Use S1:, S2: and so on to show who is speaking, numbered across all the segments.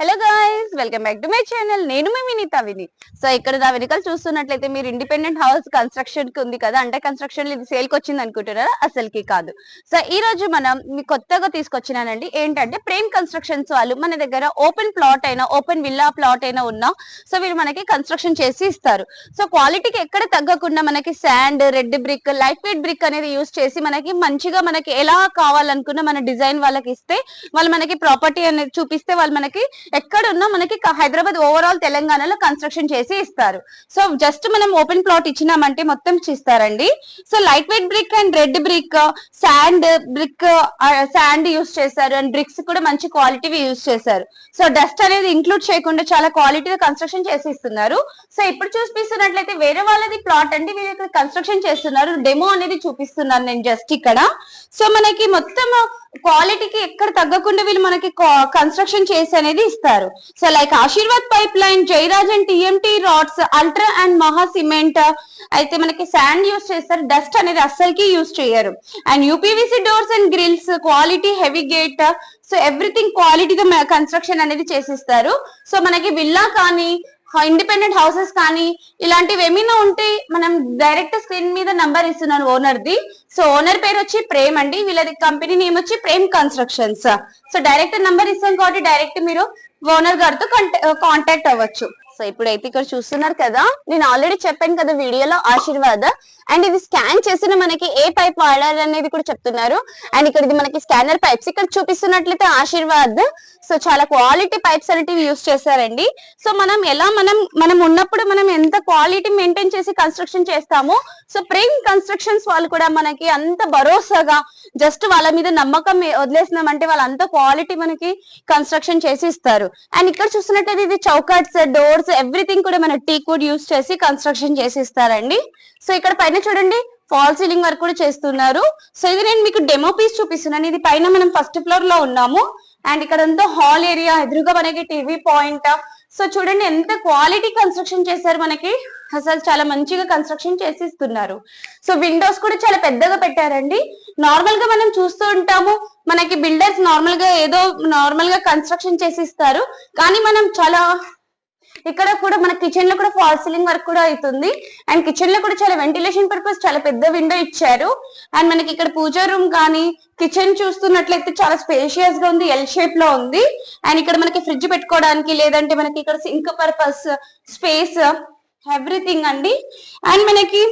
S1: Hello guys welcome back to my channel నేను మీ వినీత విని. సో ఇక్కడ నా వెనకాల చూస్తున్నట్లయితే మీరు ఇండిపెండెంట్ హౌస్ కన్స్ట్రక్షన్కి ఉంది కదా అంటే కన్స్ట్రక్షన్ ఇది సేల్కి వచ్చింది అనుకుంటున్నారా? అసలుకి కాదు. సో ఈ రోజు మనం మీ కొత్తగా తీసుకొచ్చినానండి ఏంటంటే ప్రేమ్ కన్స్ట్రక్షన్స్ వాళ్ళు మన దగ్గర ఓపెన్ ప్లాట్ అయినా ఓపెన్ విల్లా ప్లాట్ అయినా ఉన్నా సో వీళ్ళు మనకి కన్స్ట్రక్షన్ చేసి ఇస్తారు. సో క్వాలిటీకి ఎక్కడ తగ్గకుండా మనకి sand red brick light weight brick అనేది యూస్ చేసి మనకి మంచిగా మనకి ఎలా కావాలనుకున్న మన డిజైన్ వాళ్ళకి ఇస్తే వాళ్ళు మనకి ప్రాపర్టీ అనేది చూపిస్తే వాళ్ళు మనకి ఎక్కడున్నా మనకి మనకి హైదరాబాద్ ఓవరాల్ తెలంగాణలో కన్స్ట్రక్షన్ చేసి ఇస్తారు. సో జస్ట్ మనం ఓపెన్ ప్లాట్ ఇచ్చినామంటే మొత్తం ఇస్తారండి so light weight brick and red brick sand brick sand use చేశారు. అండ్ బ్రిక్స్ కూడా మంచి క్వాలిటీ యూస్ చేశారు. సో డస్ట్ అనేది ఇంక్లూడ్ చేయకుండా చాలా క్వాలిటీగా కన్స్ట్రక్షన్ చేసి ఇస్తున్నారు. సో ఇప్పుడు చూపిస్తున్నట్లయితే వేరే వాళ్ళది ప్లాట్ అండి. వీళ్ళు ఇక్కడ కన్స్ట్రక్షన్ చేస్తున్నారు. డెమో అనేది చూపిస్తున్నాను నేను జస్ట్ ఇక్కడ. సో మనకి మొత్తం క్వాలిటీకి ఎక్కడ తగ్గకుండా వీళ్ళు మనకి కన్స్ట్రక్షన్ చేసి అనేది ఇస్తారు. So like Ashirvad pipe line Jairaj and TMT rods ultra and Maha cement అయితే మనకి శాండ్ యూస్ చేస్తారు డస్ట్ అనేది అస్సలకి యూస్ చేయరు. And UPVC doors and grills quality heavy gate so everything క్వాలిటీగా కన్స్ట్రక్షన్ అనేది చేసిస్తారు. సో మనకి విల్లా కానీ ఇండిపెండెంట్ హౌసెస్ కానీ ఇలాంటివి ఏమైనా ఉంటే మనం డైరెక్ట్ స్క్రీన్ మీద నంబర్ ఇస్తున్నాను ఓనర్ ది సో ఓనర్ పేరు వచ్చి ప్రేమ్ అండి. వీళ్ళది కంపెనీ నేమ్ వచ్చి Prem constructions. So direct number ఇస్తాం కాబట్టి డైరెక్ట్ మీరు ఓనర్ గారితో కాంటాక్ట్ అవ్వచ్చు. సో ఇప్పుడైతే ఇక్కడ చూస్తున్నారు కదా నేను ఆల్రెడీ చెప్పాను కదా వీడియోలో ఆశీర్వాద్. అండ్ ఇది స్కాన్ చేసిన మనకి ఏ పైప్ వాడాలి అనేది కూడా చెప్తున్నారు. అండ్ ఇక్కడ ఇది మనకి స్కానర్ పైప్స్ ఇక్కడ చూపిస్తున్నట్లయితే ఆశీర్వాద్. సో చాలా క్వాలిటీ పైప్స్ అనేటివి యూస్ చేశారండి. సో మనం ఎలా మనం మనం ఉన్నప్పుడు మనం ఎంత క్వాలిటీ మెయింటైన్ చేసి కన్స్ట్రక్షన్ చేస్తామో సో ప్రేమ్ కన్స్ట్రక్షన్స్ వాళ్ళు కూడా మనకి అంత భరోసాగా జస్ట్ వాళ్ళ మీద నమ్మకం వదిలేసినామంటే వాళ్ళు అంత క్వాలిటీ మనకి కన్స్ట్రక్షన్ చేసి ఇస్తారు. అండ్ ఇక్కడ చూస్తున్నట్టయితే ఇది చౌకట్స్ డోర్స్ ఎవ్రీథింగ్ కూడా మన టీ కోడ్ యూస్ చేసి కన్స్ట్రక్షన్ చేసి ఇస్తారండి సో ఇక్కడ పైన చూడండి ఫాల్ సీలింగ్ వర్క్ కూడా చేస్తున్నారు. సో ఇది నేను మీకు డెమో పీస్ చూపిస్తున్నాను. ఇది పైన మనం ఫస్ట్ ఫ్లోర్లో ఉన్నాము. అండ్ ఇక్కడ అంతా హాల్ ఏరియా ఎదురుగా మనకి టీవీ పాయింట్ సో చూడండి ఎంత క్వాలిటీ కన్స్ట్రక్షన్ చేశారు మనకి. అసలు చాలా మంచిగా కన్స్ట్రక్షన్ చేసి ఇస్తున్నారు సో విండోస్ కూడా చాలా పెద్దగా పెట్టారండి. నార్మల్గా మనం చూస్తూ ఉంటాము. మనకి బిల్డర్స్ నార్మల్గా ఏదో నార్మల్గా కన్స్ట్రక్షన్ చేసి ఇస్తారు కానీ మనం చాలా ఇక్కడ కూడా మన కిచెన్లో కూడా ఫాల్ సీలింగ్ వర్క్ కూడా అవుతుంది. అండ్ కిచెన్లో కూడా చాలా వెంటిలేషన్ పర్పస్ చాలా పెద్ద విండో ఇచ్చారు. అండ్ మనకి ఇక్కడ పూజా రూమ్ కానీ కిచెన్ చూస్తున్నట్లయితే చాలా స్పేషియస్గా ఉంది ఎల్ షేప్లో ఉంది. అండ్ ఇక్కడ మనకి ఫ్రిడ్జ్ పెట్టుకోవడానికి లేదంటే మనకి ఇక్కడ సింక్ పర్పస్ స్పేస్ ఎవ్రీథింగ్ అండి. అండ్ మనకి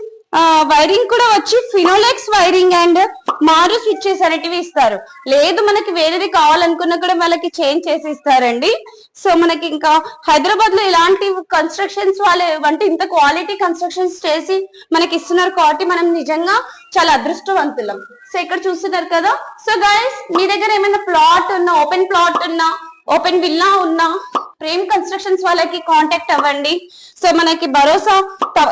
S1: వైరింగ్ కూడా వచ్చి ఫినోలెక్స్ వైరింగ్ అండ్ మారు స్విచ్చెస్ అనేటివి ఇస్తారు. లేదు మనకి వేరేది కావాలనుకున్నా కూడా వాళ్ళకి చేంజ్ చేసి ఇస్తారండి సో మనకి ఇంకా హైదరాబాద్లో ఇలాంటి కన్స్ట్రక్షన్స్ వాళ్ళే అంటే ఇంత క్వాలిటీ కన్స్ట్రక్షన్స్ చేసి మనకి ఇస్తున్నారు కాబట్టి మనం నిజంగా చాలా అదృష్టవంతులం. సో ఇక్కడ చూస్తున్నారు కదా. సో గైస్ మీ దగ్గర ఏమైనా ప్లాట్ ఉన్నా ఓపెన్ ప్లాట్ ఉన్నా ఓపెన్ విల్లా ఉన్నా ప్రేమ్ కన్స్ట్రక్షన్స్ వాళ్ళకి కాంటాక్ట్ అవ్వండి. సో మనకి భరోసా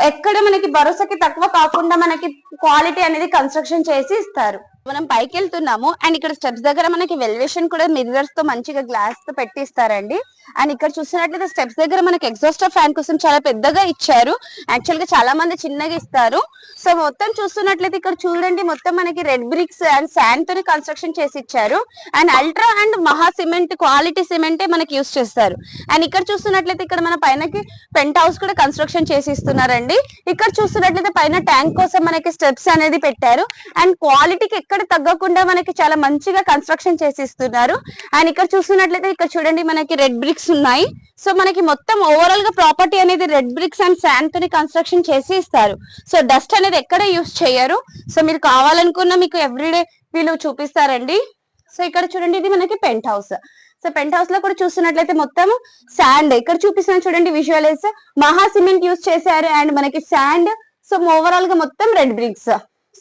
S1: ఎక్కడ మనకి భరోసాకి తక్కువ కాకుండా మనకి క్వాలిటీ అనేది కన్స్ట్రక్షన్ చేసి ఇస్తారు. మనం పైకి వెళ్తున్నాము అండ్ ఇక్కడ స్టెప్స్ దగ్గర మనకి వెల్వేషన్ కూడా మిర్రర్స్తో మంచిగా గ్లాస్తో పెట్టిస్తారండి. అండ్ ఇక్కడ చూసినట్లయితే స్టెప్స్ దగ్గర మనకి ఎగ్జాస్ట్ ఫ్యాన్ కోసం చాలా పెద్దగా ఇచ్చారు. యాక్చువల్గా చాలా మంది చిన్నగా ఇస్తారు. సో మొత్తం చూస్తున్నట్లయితే ఇక్కడ చూడండి మొత్తం మనకి రెడ్ బ్రిక్స్ అండ్ శాండ్తో కన్స్ట్రక్షన్ చేసి ఇచ్చారు. And ultra and Maha cement quality సిమెంటే మనకి యూస్ చేస్తారు. అండ్ ఇక్కడ చూస్తున్నట్లయితే ఇక్కడ మన పైనకి పెంట్ హౌస్ కూడా కన్స్ట్రక్షన్ చేసి ఇస్తున్నారండి. ఇక్కడ చూస్తున్నట్లయితే పైన ట్యాంక్ కోసం మనకి స్టెప్స్ అనేది పెట్టారు. అండ్ క్వాలిటీకి ఎక్కడ తగ్గకుండా మనకి చాలా మంచిగా కన్స్ట్రక్షన్ చేసి ఇస్తున్నారు అండ్ ఇక్కడ చూస్తున్నట్లయితే ఇక్కడ చూడండి మనకి రెడ్ బ్రిక్స్ ఉన్నాయి. సో మనకి మొత్తం ఓవరాల్గా ప్రాపర్టీ అనేది రెడ్ బ్రిక్స్ అండ్ శాండ్ తోని కన్స్ట్రక్షన్ చేసి ఇస్తారు సో డస్ట్ అనేది ఎక్కడ యూస్ చేయరు. సో మీరు కావాలనుకున్న మీకు ఎవ్రీడే వీళ్ళు చూపిస్తారండి. సో ఇక్కడ చూడండి ఇది మనకి పెంట్ హౌస్ సో పెంట్ హౌస్లో కూడా చూస్తున్నట్లయితే మొత్తం శాండ్ ఇక్కడ చూపిస్తున్నా చూడండి విజువలైజ్ మహా సిమెంట్ యూస్ చేశారు. అండ్ మనకి శాండ్ సో ఓవరాల్గా మొత్తం రెడ్ బ్రిక్స్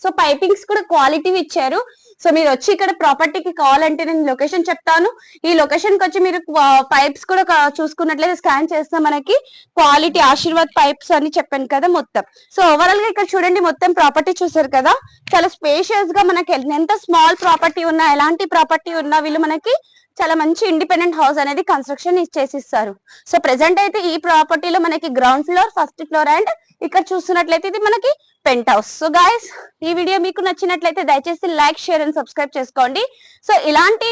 S1: సో పైపింగ్స్ కూడా క్వాలిటీ ఇచ్చారు. సో మీరు వచ్చి ఇక్కడ ప్రాపర్టీకి కావాలంటే నేను లొకేషన్ చెప్తాను. ఈ లొకేషన్కి వచ్చి మీరు పైప్స్ కూడా చూసుకున్నట్లయితే స్కాన్ చేస్తే మనకి. క్వాలిటీ ఆశీర్వాద్ పైప్స్ అని చెప్పాను కదా మొత్తం. సో ఓవరాల్గా ఇక్కడ చూడండి మొత్తం ప్రాపర్టీ చూసారు కదా. చాలా స్పేషియస్గా మనకి ఎంత స్మాల్ ప్రాపర్టీ ఉన్నా ఎలాంటి ప్రాపర్టీ ఉన్నా వీళ్ళు మనకి చాలా మంచి ఇండిపెండెంట్ హౌస్ అనేది కన్స్ట్రక్షన్ చేసిస్తారు. సో ప్రెసెంట్ అయితే ఈ ప్రాపర్టీలో మనకి ground floor first floor and ఇక్కడ చూస్తున్నట్లయితే ఇది మనకి పెంట్ హౌస్ సో గాయస్ ఈ వీడియో మీకు నచ్చినట్లయితే దయచేసి లైక్ షేర్ అండ్ సబ్స్క్రైబ్ చేసుకోండి. సో ఇలాంటి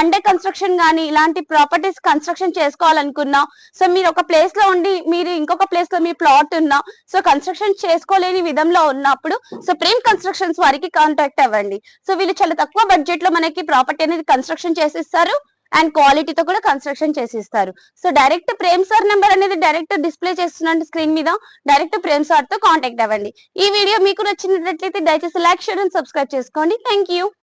S1: అండర్ కన్స్ట్రక్షన్ గానీ ఇలాంటి ప్రాపర్టీస్ కన్స్ట్రక్షన్ చేసుకోవాలనుకున్నా. సో మీరు ఒక ప్లేస్లో ఉండి మీరు ఇంకొక ప్లేస్లో మీ ప్లాట్ ఉన్నా సో కన్స్ట్రక్షన్ చేసుకోలేని విధంలో ఉన్నప్పుడు సో ప్రేమ్ కన్స్ట్రక్షన్స్ వారికి కాంటాక్ట్ అవ్వండి. సో వీళ్ళు చాలా తక్కువ బడ్జెట్లో మనకి ప్రాపర్టీ అనేది కన్స్ట్రక్షన్ చేసిస్తారు అండ్ క్వాలిటీతో కూడా కన్స్ట్రక్షన్ చేసిస్తారు. So direct Prem sir number అనేది డైరెక్ట్ డిస్ప్లే చేస్తున్నాను స్క్రీన్ మీద డైరెక్ట్ ప్రేమ్ సార్తో కాంటాక్ట్ అవ్వండి. ఈ వీడియో మీకు నచ్చినట్లయితే దయచేసి లైక్ షేర్ అండ్ సబ్స్క్రైబ్ చేసుకోండి. Thank you